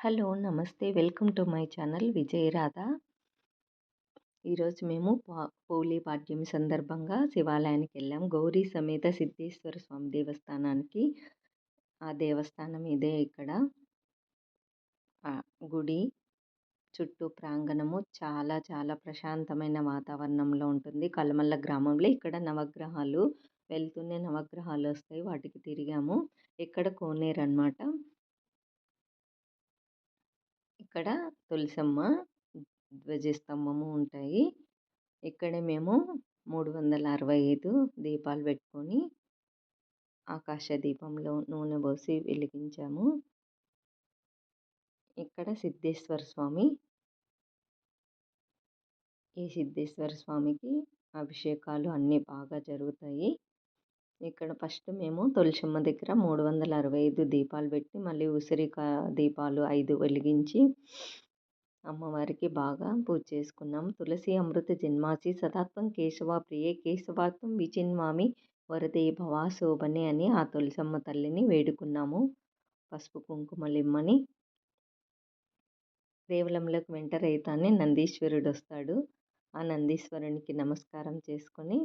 Hello నమస్తే. Welcome to my channel Vijayaradha ఈరోజు మేము పా పోలీ పాడ్యమి సందర్భంగా శివాలయానికి వెళ్ళాం. గౌరీ సమేత సిద్ధేశ్వర స్వామి దేవస్థానానికి. ఆ దేవస్థానం ఇదే ఇక్కడ. గుడి చుట్టూ ప్రాంగణము చాలా చాలా ప్రశాంతమైన వాతావరణంలో ఉంటుంది. కలమల్ల గ్రామంలో ఇక్కడ నవగ్రహాలు వెళ్తూనే నవగ్రహాలు వస్తాయి. వాటికి తిరిగాము. ఇక్కడ కోనేరు అనమాట ఇక్కడ తులసమ్మ ధ్వజస్తంభము ఉంటాయి. ఇక్కడే మేము మూడు వందల అరవై ఐదు దీపాలు పెట్టుకొని ఆకాశ దీపంలో నూనె పోసి వెలిగించాము. ఇక్కడ సిద్ధేశ్వర స్వామి ఈ సిద్ధేశ్వర స్వామికి అభిషేకాలు అన్నీ బాగా జరుగుతాయి. ఇక్కడ ఫస్ట్ మేము తులసమ్మ దగ్గర మూడు వందల అరవై ఐదు దీపాలు పెట్టి మళ్ళీ ఉసిరిక దీపాలు ఐదు వెలిగించి అమ్మవారికి బాగా పూజ చేసుకున్నాం. తులసి అమృత జన్మాసి సదాత్వం కేశవ ప్రియే కేశవాత్వం విచిన్మామి వరదే భవా శోభనే అని ఆ తులసమ్మ తల్లిని వేడుకున్నాము. పసుపు కుంకుమలిమ్మని దేవలంలోకి వెంట రైతాన్ని నందీశ్వరుడు వస్తాడు. ఆ నందీశ్వరునికి నమస్కారం చేసుకొని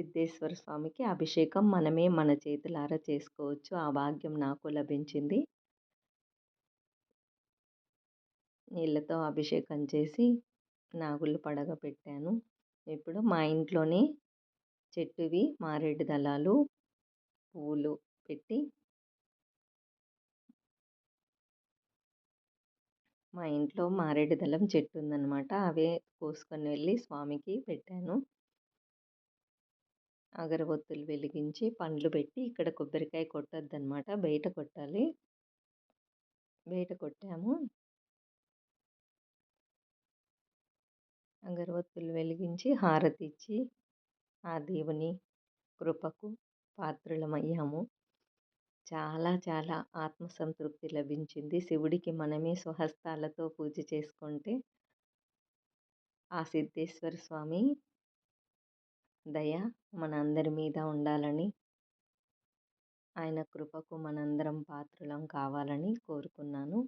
సిద్ధేశ్వర స్వామికి అభిషేకం మనమే మన చేతులారా చేసుకోవచ్చు. ఆ భాగ్యం నాకు లభించింది. నీళ్ళతో అభిషేకం చేసి నాగులు పడగ పెట్టాను. ఇప్పుడు మా ఇంట్లోనే చెట్టువి మారేడు దళాలు పువ్వులు పెట్టి మా ఇంట్లో మారేడు దళం చెట్టు ఉందన్నమాట. అవే కోసుకొని వెళ్ళి స్వామికి పెట్టాను. అగరబత్తులు వెలిగించి పండ్లు పెట్టి ఇక్కడ కొబ్బరికాయ కొట్టొద్దనమాట బయట కొట్టాలి. బయట కొట్టాము. అగరబత్తులు వెలిగించి హారతి ఇచ్చి ఆ దేవుని కృపకు పాత్రులమయ్యాము. చాలా చాలా ఆత్మసంతృప్తి లభించింది. శివుడికి మనమే స్వహస్తాలతో పూజ చేసుకుంటే ఆ సిద్ధేశ్వర స్వామి దయ మనందరి మీద ఉండాలని ఆయన కృపకు మనందరం పాత్రులం కావాలని కోరుకున్నాను.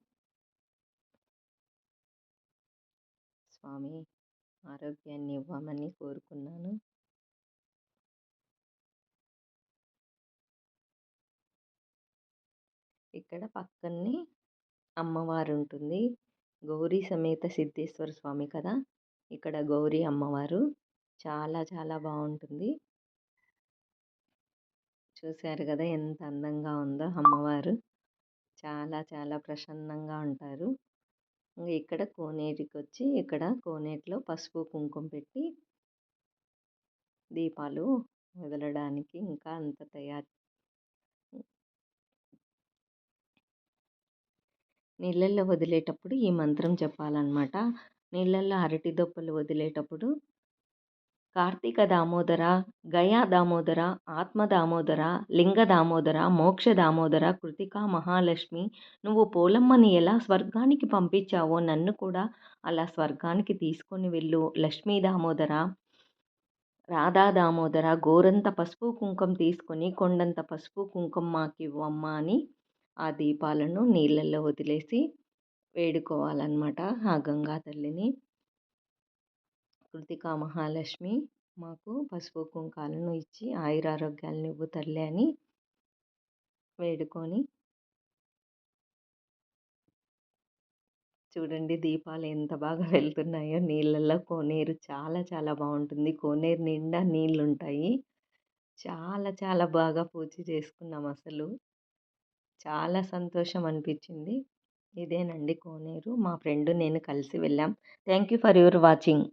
స్వామి ఆరోగ్యాన్ని ఇవ్వమని కోరుకున్నాను. ఇక్కడ పక్కనే అమ్మవారు ఉంటుంది గౌరీ సమేత సిద్ధేశ్వర స్వామి కదా? ఇక్కడ గౌరీ అమ్మవారు. చాలా చాలా బాగుంటుంది చూశారు కదా! ఎంత అందంగా ఉందో అమ్మవారు. చాలా చాలా ప్రసన్నంగా ఉంటారు. ఇంకా ఇక్కడ కోనేటికి వచ్చి ఇక్కడ కోనేటిలో పసుపు కుంకుమ పెట్టి దీపాలు వదలడానికి ఇంకా అంత తయారు నీళ్ళల్లో వదిలేటప్పుడు ఈ మంత్రం చెప్పాలన్నమాట. నీళ్ళల్లో అరటి దొప్పలు వదిలేటప్పుడు కార్తీక దామోదర గయా దామోదర ఆత్మ దామోదర లింగ దామోదర మోక్ష దామోదర కృతికా మహాలక్ష్మి నువ్వు పోలమ్మని ఎలా స్వర్గానికి పంపించావో నన్ను కూడా అలా స్వర్గానికి తీసుకొని వెళ్ళు. లక్ష్మీ దామోదర రాధా దామోదర గోరంత పసుపు కుంకం తీసుకొని కొండంత పసుపు కుంకం మాకివ్వమ్మా అని ఆ దీపాలను నీళ్ళల్లో వదిలేసి వేడుకోవాలన్నమాట ఆ గంగా తల్లిని. కృతికా మహాలక్ష్మి మాకు పసుపు కుంకాలను ఇచ్చి ఆయురారోగ్యాలను ఇవ్వు తల్లి అని వేడుకొని చూడండి దీపాలు ఎంత బాగా వెళ్తున్నాయో నీళ్ళల్లో. కోనేరు చాలా చాలా బాగుంటుంది. కోనేరు నిండా నీళ్ళు ఉంటాయి చాలా చాలా బాగా పూజ చేసుకున్నాం అసలు. చాలా సంతోషం అనిపించింది. ఇదేనండి కోనేరు. మా ఫ్రెండ్ నేను కలిసి వెళ్ళాం. Thank you for your watching.